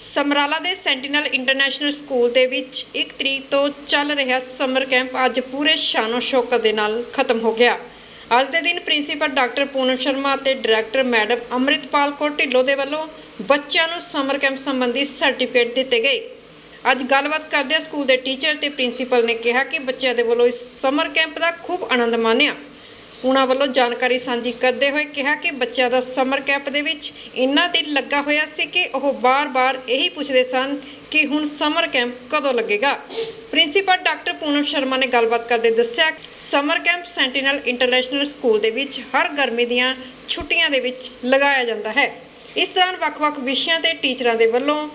ਸਮਰਾਲਾ ਦੇ sentinel international school ਦੇ ਵਿੱਚ 1 ਤਰੀਕ ਤੋਂ ਚੱਲ ਰਿਹਾ ਸਮਰ ਕੈਂਪ ਅੱਜ ਪੂਰੇ ਸ਼ਾਨੋ ਸ਼ੌਕਤ ਦੇ ਨਾਲ ਖਤਮ ਹੋ ਗਿਆ। ਅੱਜ ਦੇ ਦਿਨ ਪ੍ਰਿੰਸੀਪਲ ਡਾਕਟਰ ਪੂਨਮ ਸ਼ਰਮਾ ਅਤੇ ਡਾਇਰੈਕਟਰ ਮੈਡਮ ਅੰਮ੍ਰਿਤਪਾਲ ਕੌਰ ਢਿੱਲੋਂ ਦੇ ਵੱਲੋਂ ਬੱਚਿਆਂ ਨੂੰ ਸਮਰ ਕੈਂਪ ਸੰਬੰਧੀ ਸਰਟੀਫਿਕੇਟ ਦਿੱਤੇ ਗਏ। ਅੱਜ ਗੱਲਬਾਤ ਕਰਦਿਆਂ ਸਕੂਲ ਦੇ ਟੀਚਰ ਤੇ ਪ੍ਰਿੰਸੀਪਲ ਨੇ ਕਿਹਾ ਕਿ ਬੱਚਿਆਂ ਦੇ ਵੱਲੋਂ ਇਸ ਸਮਰ ਕੈਂਪ ਦਾ ਖੂਬ ਆਨੰਦ ਮਾਣਿਆ। ਉਹਨਾਂ ਵੱਲੋਂ ਜਾਣਕਾਰੀ ਸਾਂਝੀ ਕਰਦੇ ਹੋਏ ਕਿਹਾ ਕਿ ਬੱਚਿਆਂ ਦਾ ਸਮਰ ਕੈਂਪ ਦੇ ਵਿੱਚ ਇੰਨਾ ਦਿਲ ਲੱਗਾ ਹੋਇਆ ਸੀ ਕਿ ਉਹ ਬਾਰ-ਬਾਰ ਇਹੀ ਪੁੱਛਦੇ ਸਨ ਕਿ ਹੁਣ ਸਮਰ ਕੈਂਪ ਕਦੋਂ ਲੱਗੇਗਾ। ਪ੍ਰਿੰਸੀਪਲ ਡਾਕਟਰ ਪੂਨਮ ਸ਼ਰਮਾ ਨੇ ਗੱਲਬਾਤ ਕਰਦੇ ਦੱਸਿਆ, summer camp Sentinel international school ਦੇ ਵਿੱਚ ਹਰ ਗਰਮੀ ਦੀਆਂ ਛੁੱਟੀਆਂ ਦੇ ਵਿੱਚ ਲਗਾਇਆ ਜਾਂਦਾ ਹੈ। ਇਸ ਦੌਰਾਨ ਵੱਖ-ਵੱਖ ਵਿਸ਼ਿਆਂ ਤੇ ਟੀਚਰਾਂ ਦੇ ਵੱਲੋਂ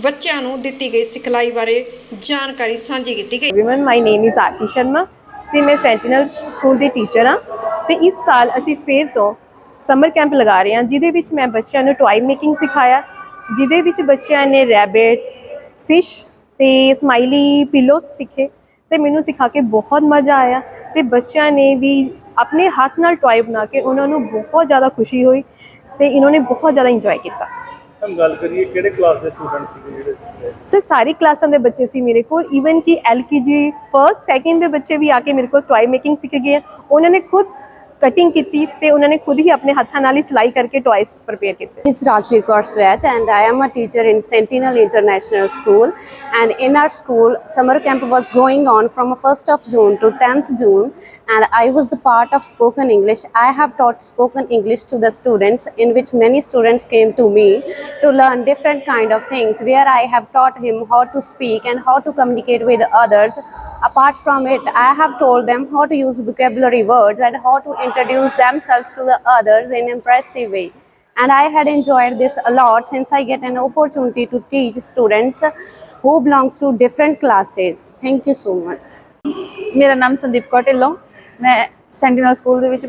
ਬੱਚਿਆਂ ਨੂੰ ਦਿੱਤੀ ਗਈ ਸਿਖਲਾਈ ਬਾਰੇ ਜਾਣਕਾਰੀ ਸਾਂਝੀ ਕੀਤੀ ਗਈ। Everyone, my name is ਆਰਤੀ ਸ਼ਰਮਾ ਤੇ ਮੈਂ ਸੈਂਟੀਨਲ ਸਕੂਲ ਦੀ ਟੀਚਰ ਹਾਂ। ਤੇ ਇਸ ਸਾਲ ਅਸੀਂ ਫੇਰ ਤੋਂ ਸਮਰ ਕੈਂਪ ਲਗਾ ਰਹੇ ਹਾਂ ਜਿਹਦੇ ਵਿੱਚ ਮੈਂ ਬੱਚਿਆਂ ਨੂੰ ਟੌਏ ਮੇਕਿੰਗ ਸਿਖਾਇਆ ਜਿਹਦੇ ਵਿੱਚ ਬੱਚਿਆਂ ਨੇ ਰੈਬਿਟਸ ਫਿਸ਼ ਤੇ ਸਮਾਈਲੀ ਪਿਲੋਸ ਸਿੱਖੇ ਤੇ ਮੈਨੂੰ ਸਿਖਾ ਕੇ ਬਹੁਤ ਮਜ਼ਾ ਆਇਆ ਤੇ ਬੱਚਿਆਂ ਨੇ ਵੀ ਆਪਣੇ ਹੱਥ ਨਾਲ ਟੌਏ ਬਣਾ ਕੇ ਉਹਨਾਂ ਨੂੰ ਬਹੁਤ ਜ਼ਿਆਦਾ ਖੁਸ਼ੀ ਹੋਈ ਤੇ ਇਹਨਾਂ ਨੇ ਬਹੁਤ ਜ਼ਿਆਦਾ ਇੰਜੋਏ ਕੀਤਾ ਹਮ ਗੱਲ ਕਰੀਏ ਕਿਹੜੇ ਕਲਾਸ ਦੇ ਸਟੂਡੈਂਟ ਸੀਗੇ ਜਿਹੜੇ ਸਰ ਸਾਰੀ ਕਲਾਸਾਂ ਦੇ ਬੱਚੇ ਸੀ ਮੇਰੇ ਕੋਲ ਈਵਨ ਕਿ ਐਲਕੇਜੀ ਫਰਸਟ ਸੈਕਿੰਡ ਦੇ ਬੱਚੇ ਵੀ ਆ ਕੇ ਮੇਰੇ ਕੋਲ ਟੌਏ ਮੇਕਿੰਗ ਸਿੱਖ ਗਏ। ਉਹਨਾਂ ਨੇ ਖੁਦ ਕਟਿੰਗ ਕੀਤੀ ਤੇ ਉਹਨਾਂ ਨੇ ਖੁਦ ਹੀ ਆਪਣੇ ਹੱਥਾਂ ਨਾਲ ਹੀ ਸਿਲਾਈ ਕਰਕੇ ਟੌਇਸ ਪ੍ਰਪੇਅਰ ਕੀਤੇ ਇਸ Rajveer Kaur Swaich and I am a teacher in Sentinel international school and in our school summer camp was going on from 1st of June to 10th June and I was the part of spoken English I have taught spoken English to the students in which many students came to me to learn different kind of things where I have taught him how to speak and how to communicate with others Apart from it, I have told them how to use vocabulary words and how to introduce themselves to the others in impressive way and I had enjoyed this a lot since I get an opportunity to teach students who belongs to different classes. Thank you so much. ਮੇਰਾ ਨਾਮ ਸੰਦੀਪ ਕੌਰ ਢਿੱਲੋਂ ਮੈਂ sentinel school ਦੇ ਵਿੱਚ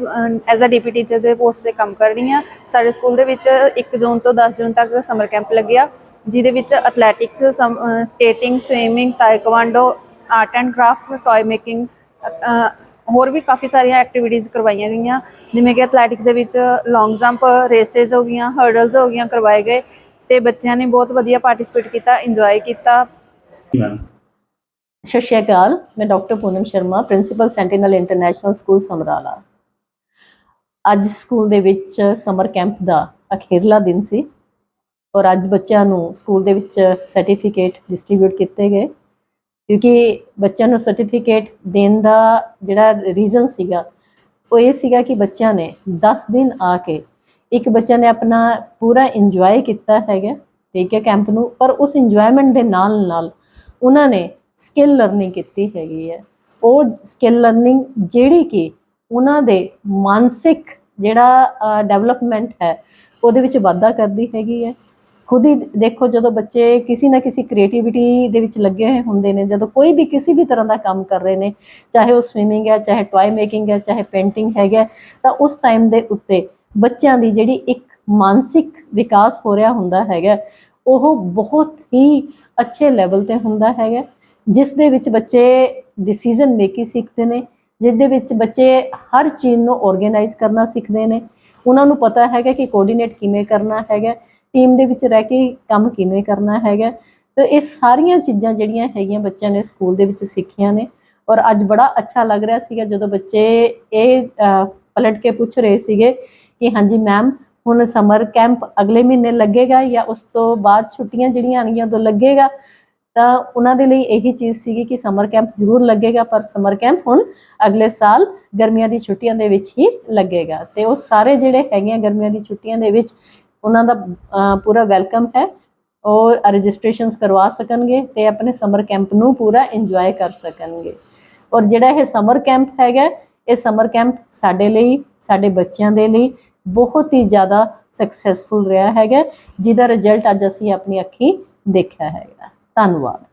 as a DP teacher ਦੇ post ਤੇ ਕੰਮ ਕਰ ਰਹੀ ਹਾਂ ਸਾਡੇ ਸਕੂਲ ਦੇ ਵਿੱਚ 1 ਜੂਨ ਤੋਂ 10 ਜੂਨ ਤੱਕ ਸਮਰ ਕੈਂਪ ਲੱਗਿਆ ਜਿਹਦੇ ਵਿੱਚ athletics skating swimming taekwondo art and craft toy making ਹੋਰ ਵੀ ਕਾਫੀ ਸਾਰੀਆਂ ਐਕਟੀਵਿਟੀਜ਼ ਕਰਵਾਈਆਂ ਗਈਆਂ। ਜਿਵੇਂ ਕਿ ਐਥਲੈਟਿਕਸ ਦੇ ਵਿੱਚ ਲੌਂਗ ਜੰਪ ਰੇਸਸ ਹੋ ਗਈਆਂ ਹਰਡਲਸ ਹੋ ਗਈਆਂ ਕਰਵਾਏ ਗਏ ਤੇ ਬੱਚਿਆਂ ਨੇ ਬਹੁਤ ਵਧੀਆ ਪਾਰਟਿਸਿਪੇਟ ਕੀਤਾ ਇੰਜੋਏ ਕੀਤਾ। ਮੈਮ ਸਤਿ ਸ਼੍ਰੀ ਅਕਾਲ ਮੈਂ doctor Poonam Sharma principal Sentinel international school Samrala. ਅੱਜ ਸਕੂਲ ਦੇ ਵਿੱਚ ਸਮਰ ਕੈਂਪ ਦਾ ਅਖੀਰਲਾ ਦਿਨ ਸੀ ਔਰ ਅੱਜ ਬੱਚਿਆਂ ਨੂੰ ਸਕੂਲ ਦੇ ਵਿੱਚ ਸਰਟੀਫਿਕੇਟ ਡਿਸਟ੍ਰੀਬਿਊਟ ਕੀਤੇ ਗਏ। ਕਿਉਂਕਿ ਬੱਚਿਆਂ ਨੂੰ ਸਰਟੀਫਿਕੇਟ ਦੇਣ ਦਾ ਜਿਹੜਾ ਰੀਜ਼ਨ ਸੀਗਾ, ਉਹ ਇਹ ਸੀਗਾ ਕਿ ਬੱਚਿਆਂ ਨੇ 10 ਦਿਨ ਆ ਕੇ ਇੱਕ ਬੱਚਾ ਨੇ ਆਪਣਾ ਪੂਰਾ ਇੰਜੋਏ ਕੀਤਾ ਹੈਗਾ, ਠੀਕ ਹੈ ਕੈਂਪ ਨੂੰ, ਪਰ ਉਸ ਇੰਜੋਇਮੈਂਟ ਦੇ ਨਾਲ ਨਾਲ ਉਹਨਾਂ ਨੇ ਸਕਿੱਲ ਲਰਨਿੰਗ ਕੀਤੀ ਹੈਗੀ ਹੈ। ਉਹ ਸਕਿੱਲ ਲਰਨਿੰਗ ਜਿਹੜੀ ਕਿ ਉਹਨਾਂ ਦੇ ਮਾਨਸਿਕ ਜਿਹੜਾ ਡਿਵੈਲਪਮੈਂਟ ਹੈ, ਉਹਦੇ ਵਿੱਚ ਵਾਧਾ ਕਰਦੀ ਹੈਗੀ ਹੈ। ਖੁਦ ਹੀ ਦੇਖੋ ਜਦੋਂ ਬੱਚੇ ਕਿਸੇ ਨਾ ਕਿਸੇ ਕ੍ਰੀਏਟੀਵਿਟੀ ਦੇ ਵਿੱਚ ਲੱਗੇ ਹੋਏ ਹੁੰਦੇ ਨੇ, ਜਦੋਂ ਕੋਈ ਵੀ ਕਿਸੇ ਵੀ ਤਰ੍ਹਾਂ ਦਾ ਕੰਮ ਕਰ ਰਹੇ ਨੇ, ਚਾਹੇ ਉਹ ਸਵਿਮਿੰਗ ਹੈ, ਚਾਹੇ ਟੌਏ ਮੇਕਿੰਗ ਹੈ, ਚਾਹੇ ਪੇਂਟਿੰਗ ਹੈਗਾ, ਤਾਂ ਉਸ ਟਾਈਮ ਦੇ ਉੱਤੇ ਬੱਚਿਆਂ ਦੀ ਜਿਹੜੀ ਇੱਕ ਮਾਨਸਿਕ ਵਿਕਾਸ ਹੋ ਰਿਹਾ ਹੁੰਦਾ ਹੈਗਾ, ਉਹ ਬਹੁਤ ਹੀ ਅੱਛੇ ਲੈਵਲ ਤੇ ਹੁੰਦਾ ਹੈਗਾ, ਜਿਸ ਦੇ ਵਿੱਚ ਬੱਚੇ ਡਿਸੀਜਨ ਮੇਕਿੰਗ ਸਿੱਖਦੇ ਨੇ, ਜਿਸ ਦੇ ਵਿੱਚ ਬੱਚੇ ਹਰ ਚੀਜ਼ ਨੂੰ ਆਰਗੇਨਾਈਜ਼ ਕਰਨਾ ਸਿੱਖਦੇ ਨੇ। ਉਹਨਾਂ ਨੂੰ ਪਤਾ ਹੈਗਾ ਕਿ ਕੋਆਰਡੀਨੇਟ ਕਿਵੇਂ ਕਰਨਾ ਹੈਗਾ ਟੀਮ ਦੇ ਵਿੱਚ ਰਹਿ ਕੇ ਕੰਮ ਕਿਵੇਂ ਕਰਨਾ ਹੈਗਾ। ਤੇ ਇਹ ਸਾਰੀਆਂ ਚੀਜ਼ਾਂ ਜਿਹੜੀਆਂ ਹੈਗੀਆਂ ਬੱਚਿਆਂ ਨੇ ਸਕੂਲ ਦੇ ਵਿੱਚ ਸਿੱਖੀਆਂ ਨੇ। ਔਰ ਅੱਜ ਬੜਾ ਅੱਛਾ ਲੱਗ ਰਿਹਾ ਸੀਗਾ ਜਦੋਂ ਬੱਚੇ ਇਹ ਪਲਟ ਕੇ ਪੁੱਛ ਰਹੇ ਸੀਗੇ ਕਿ ਹਾਂਜੀ ਮੈਮ, ਹੁਣ ਸਮਰ ਕੈਂਪ ਅਗਲੇ ਮਹੀਨੇ ਲੱਗੇਗਾ ਜਾਂ ਉਸ ਤੋਂ ਬਾਅਦ ਛੁੱਟੀਆਂ ਜਿਹੜੀਆਂ ਆਣਗੀਆਂ ਉਦੋਂ ਲੱਗੇਗਾ। ਤਾਂ ਉਹਨਾਂ ਦੇ ਲਈ ਇਹੀ ਚੀਜ਼ ਸੀਗੀ ਕਿ ਸਮਰ ਕੈਂਪ ਜ਼ਰੂਰ ਲੱਗੇਗਾ, ਪਰ ਸਮਰ ਕੈਂਪ ਹੁਣ ਅਗਲੇ ਸਾਲ ਗਰਮੀਆਂ ਦੀ ਛੁੱਟੀਆਂ ਦੇ ਵਿੱਚ ਹੀ ਲੱਗੇਗਾ। ਤੇ ਉਹ ਸਾਰੇ ਜਿਹੜੇ ਹੈਗੇ ਆ ਗਰਮੀਆਂ ਦੀ ਛੁੱਟੀਆਂ ਦੇ ਵਿੱਚ ਉਹਨਾਂ ਦਾ ਪੂਰਾ ਵੈਲਕਮ ਹੈ। ਉਹ ਰਜਿਸਟ੍ਰੇਸ਼ਨਸ ਕਰਵਾ ਸਕਣਗੇ ਤੇ ਆਪਣੇ ਸਮਰ ਕੈਂਪ ਨੂੰ ਪੂਰਾ ਇੰਜੋਏ ਕਰ ਸਕਣਗੇ। ਔਰ ਜਿਹੜਾ ਇਹ ਸਮਰ ਕੈਂਪ ਹੈਗਾ, ਇਹ ਸਮਰ ਕੈਂਪ ਸਾਡੇ ਲਈ, ਸਾਡੇ ਬੱਚਿਆਂ ਦੇ ਲਈ ਬਹੁਤ ਹੀ ਜ਼ਿਆਦਾ ਸਕਸੈਸਫੁਲ ਰਿਹਾ ਹੈਗਾ, ਜਿਹਦਾ ਰਿਜ਼ਲਟ ਅੱਜ ਅਸੀਂ ਆਪਣੀ ਅੱਖੀਂ ਦੇਖਿਆ ਹੈਗਾ। ਧੰਨਵਾਦ।